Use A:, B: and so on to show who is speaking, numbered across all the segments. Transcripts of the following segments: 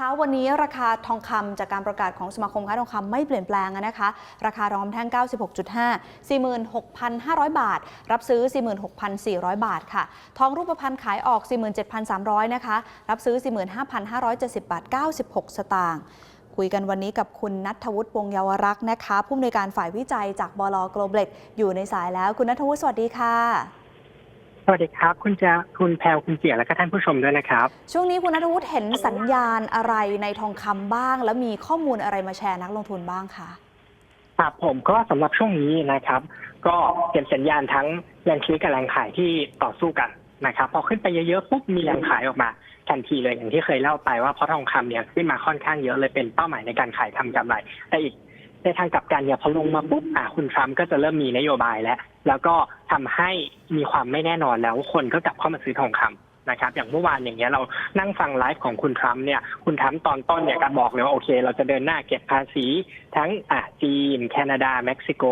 A: เช้าวันนี้ราคาทองคำจากการประกาศของสมาคมค้าทองคำไม่เปลี่ยนแปลงนะคะ ราคาทองคำแท่ง 96.5 46,500 บาท รับซื้อ 46,400 บาทค่ะ ทองรูปพรรณขายออก 47,300 นะคะ รับซื้อ 45,570 บาท 96 สตางค์คุยกันวันนี้กับคุณนัทวุฒิวงเยาวรักษ์นะคะ ผู้อำนวยการฝ่ายวิจัยจากบลโกลบเล็กอยู่ในสายแล้ว คุณนัทวุฒิสวัสดีค่ะ
B: วัสดีครับ คุณจะคุณแพลวคุณเจียและก็ท่านผู้ชมด้วยนะครับ
A: ช่วงนี้คุณนัทวุฒิเห็นสัญญาณอะไรในทองคำบ้าง แล้วมีข้อมูลอะไรมาแชร์นักลงทุนบ้างคะ
B: ครับผมก็สำหรับช่วงนี้นะครับ ก็เห็นสัญญาณทั้งแรงซื้อกับแรงขายที่ต่อสู้กันนะครับพอขึ้นไปเยอะๆปุ๊บมีแรงขายออกมาทันทีเลยอย่างที่เคยเล่าไปว่าเพราะทองคำเนี่ยขึ้นมาค่อนข้างเยอะเลยเป็นเป้าหมายในการขายทำกำไรแต่อีก ในทางกลับกันเนี่ยพอลงมาปุ๊บอะคุณทรัมป์ก็จะเริ่มมีนโยบายแล้วแล้วก็ทำให้มีความไม่แน่นอนแล้วคนก็กลับเข้ามาซื้อทองคำนะครับอย่างเมื่อวานอย่างเงี้ยเรานั่งฟังไลฟ์ของคุณทรัมป์เนี่ยคุณทรัมป์ตอนต้นเนี่ยก็บอกเลยว่าโอเค เราจะเดินหน้าเก็บภาษี ทั้งอะจีน แคนาดา เม็กซิโก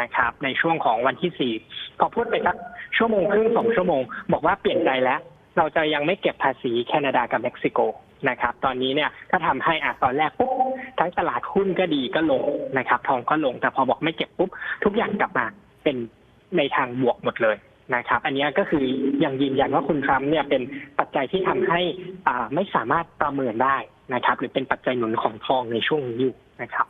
B: นะครับในช่วงของวันที่สี่พอพูดไปสักชั่วโมงครึ่งสองชั่วโมง บอกว่าเปลี่ยนใจแล้ว เราจะยังไม่เก็บภาษีแคนาดากับเม็กซิโกนะครับตอนนี้เนี่ยก็ทำให้อะตอนแรกปุ๊บั้งตลาดหุ้นก็ดีก็ลงนะครับ ทองก็ลงแต่พอบอกไม่เก็บปุ๊บทุกอย่างกลับมาเป็นในทางบวกหมดเลยนะครับ อันนี้ก็คือยังยืนยันว่าคุณทรัมป์เนี่ยเป็นปัจจัยที่ทำให้อ่าไม่สามารถประเมินได้นะครับ หรือเป็นปัจจัยหนุนของทองในช่วงนี้อยู่นะครับ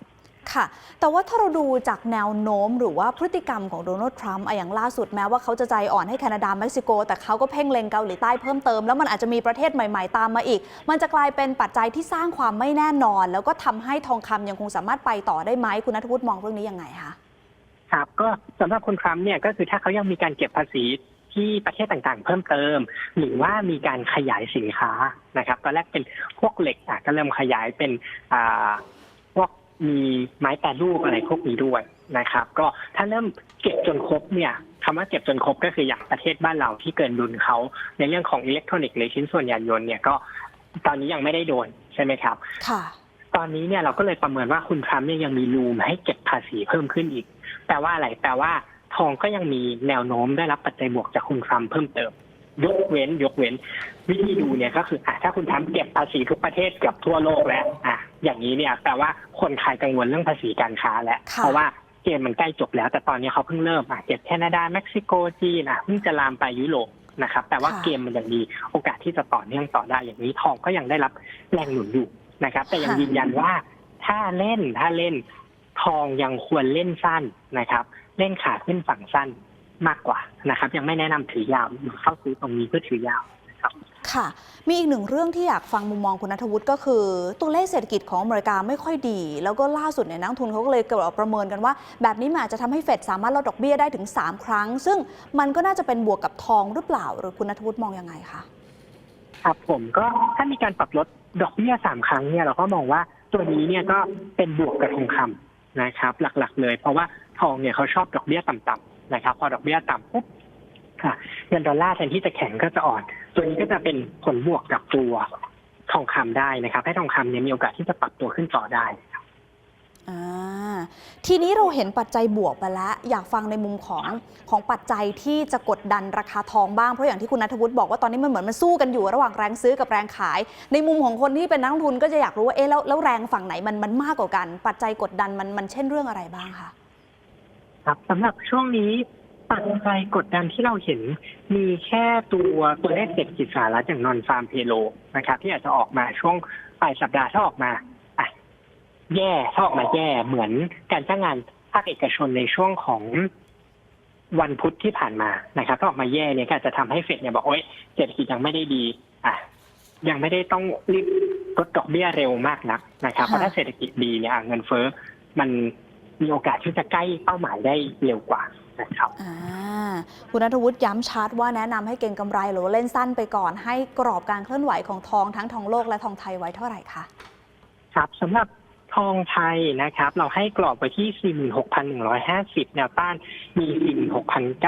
A: ค่ะ แต่ว่าถ้าเราดูจากแนวโน้ม หรือว่าพฤติกรรมของโดนัลด์ทรัมป์อย่างล่าสุดแม้ว่าเขาจะใจอ่อนให้แคนาดาเม็กซิโก แต่เขาก็เพ่งเล็งเกาหลีใต้เพิ่มเติม แล้วมันอาจจะมีประเทศใหม่ ๆ ตามมาอีก มันจะกลายเป็นปัจจัยที่สร้างความไม่แน่นอน แล้วก็ทำให้ทองคำยังคงสามารถไปต่อได้ไหมคุณนัทวุฒิมองเรื่องนี้ยังไงคะ
B: ครับก็สำหรับคุณทรัมป์เนี่ยก็คือถ้าเขายังมีการเก็บภาษีที่ประเทศต่างๆ เพิ่มเติม หรือว่ามีการขยายสินค้านะครับ ตอนแรกเป็นพวกเหล็กอะก็เริ่มขยายเป็นอ่า มีไม้แปรรูปอะไรพวกนี้ด้วยนะครับ ก็ถ้าเริ่มเก็บจนครบเนี่ยคำว่าเก็บจนครบก็คืออย่างประเทศบ้านเราที่เกินดุลเขาในเรื่องของอิเล็กทรอนิกส์หรือชิ้นส่วนยานยนต์เนี่ยก็ตอนนี้ยังไม่ได้โดนใช่ไหมครับ
A: ค่ะ
B: ตอนนี้เนี่ยเราก็เลยประเมินว่าคุณทรัมป์เนี่ยยังมีรูมให้เก็บภาษีเพิ่มขึ้นอีก แปลว่าอะไร แปลว่าทองก็ยังมีแนวโน้มได้รับปัจจัยบวกจากคุณทรัมป์เพิ่มเติม ยกเว้น ยกเว้น วิธีดูเนี่ยก็คืออะถ้าคุณทรัมป์เก็บภาษีทุกประเทศเกือบทั่วโลกแล้วอะ อย่างนี้เนี่ยแปลว่าคนไทยกังวลเรื่องภาษีการค้าแล้ว
A: ค่ะ
B: เพราะว่าเกมมันใกล้จบแล้ว แต่ตอนนี้เขาเพิ่งเริ่มอะเก็บแคนาดาเม็กซิโกจีนอะเพิ่งจะลามไปยุโรปนะครับแต่ว่าเกมมันยังมีโอกาสที่จะต่อเนื่องต่อได้อย่างนี้ทองก็ยังได้รับแรงหนุนอยู่นะครับ แต่ยังยืนยันว่าถ้าเล่นถ้าเล่นทองยังควรเล่นสั้นนะครับ เล่นขาขึ้นฝั่งสั้นมากกว่านะครับ ยังไม่แนะนำถือยาวเข้าซื้อตรงนี้เพื่อถือยาวนะครับ
A: ค่ะ มีอีกหนึ่งเรื่องที่อยากฟังมุมมองคุณนัทวุฒิก็คือ ตัวเลขเศรษฐกิจของอเมริกาไม่ค่อยดี แล้วก็ล่าสุดเนี่ยนักทุนเขาก็เลยเกิดประเมินกันว่า แบบนี้มันอาจจะทำให้เฟดสามารถลดดอกเบี้ยได้ถึง 3 ครั้ง ซึ่งมันก็น่าจะเป็นบวกกับทองหรือเปล่า หรือคุณนัทวุฒิมองยังไงคะ
B: ครับผมก็ถ้ามีการปรับลดดอกเบี้ยสามครั้งเนี่ยเราก็มองว่าตัวนี้เนี่ยก็เป็นบวกกับทองคำนะครับ หลักๆ เลย เพราะว่าทองเนี่ยเขาชอบดอกเบี้ยต่ำๆนะครับ พอดอกเบี้ยต่ำปุ๊บ ค่ะ เงินดอลลาร์แทนที่จะแข็งก็จะอ่อน ตัวนี้ก็จะเป็นผลบวกกับตัวทองคำได้นะครับ ให้ทองคำเนี่ยมีโอกาสที่จะปรับตัวขึ้นต่อได้
A: อ่าทีนี้เราเห็นปัจจัยบวกไปแล้ว อยากฟังในมุมของของปัจจัยที่จะกดดันราคาทองบ้าง เพราะอย่างที่คุณนัทวุฒิบอกว่าตอนนี้มันเหมือนมันสู้กันอยู่ระหว่างแรงซื้อกับแรงขาย ในมุมของคนที่เป็นนักลงทุนก็จะอยากรู้ว่าเอ๊ะแล้วแล้วแรงฝั่งไหนมันมันมากกว่ากัน ปัจจัยกดดันมันมันเช่นเรื่องอะไรบ้างคะ
B: ครับสำหรับช่วงนี้ ปัจจัยกดดันที่เราเห็นมีแค่ตัวตัวเลขเศรษฐกิจสหรัฐอย่างนอนฟาร์มเพโลนะครับ ที่อาจจะออกมาช่วงปลายสัปดาห์ถ้าออกมาอะแย่ถ้าออกมาแย่เหมือนการจ้างงานภาคเอกชนในช่วงของวันพุธที่ผ่านมานะครับถ้าออกมาแย่เนี่ยก็จะทำให้เฟดเนี่ยบอกโอ๊ยเศรษฐกิจยังไม่ได้ดี อะ ยังไม่ได้ต้องรีบลดดอกเบี้ยเร็วมากนักนะครับเพราะถ้าเศรษฐกิจดีเนี่ยเงินเฟ้อมันมีโอกาสที่จะใกล้เป้าหมายได้เร็วกว่า นะครับ
A: อ่าคุณนัทวุฒิย้ำชัดว่าแนะนำให้เก็งกำไรหรือว่าเล่นสั้นไปก่อน ให้กรอบการเคลื่อนไหวของทองทั้งทองโลกและทองไทยไว้เท่าไหร่คะ
B: ครับสำหรับทองไทยนะครับ เราให้กรอบไว้ที่ 46,150แนวต้านมี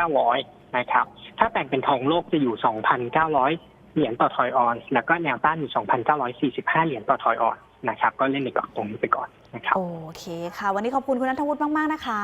B: 46,900 นะครับ ถ้าแบ่งเป็นทองโลกจะอยู่ 2,900 เหรียญต่อทอยออนซ์แล้วก็แนวต้านอยู่ 2,945 เหรียญต่อทอยออนซ์นะครับ ก็เล่นในกรอบตรงนี้ไปก่อนนะครับ
A: โอเคค่ะ วันนี้ขอบคุณคุณนัทวุฒิมาก ๆ นะคะ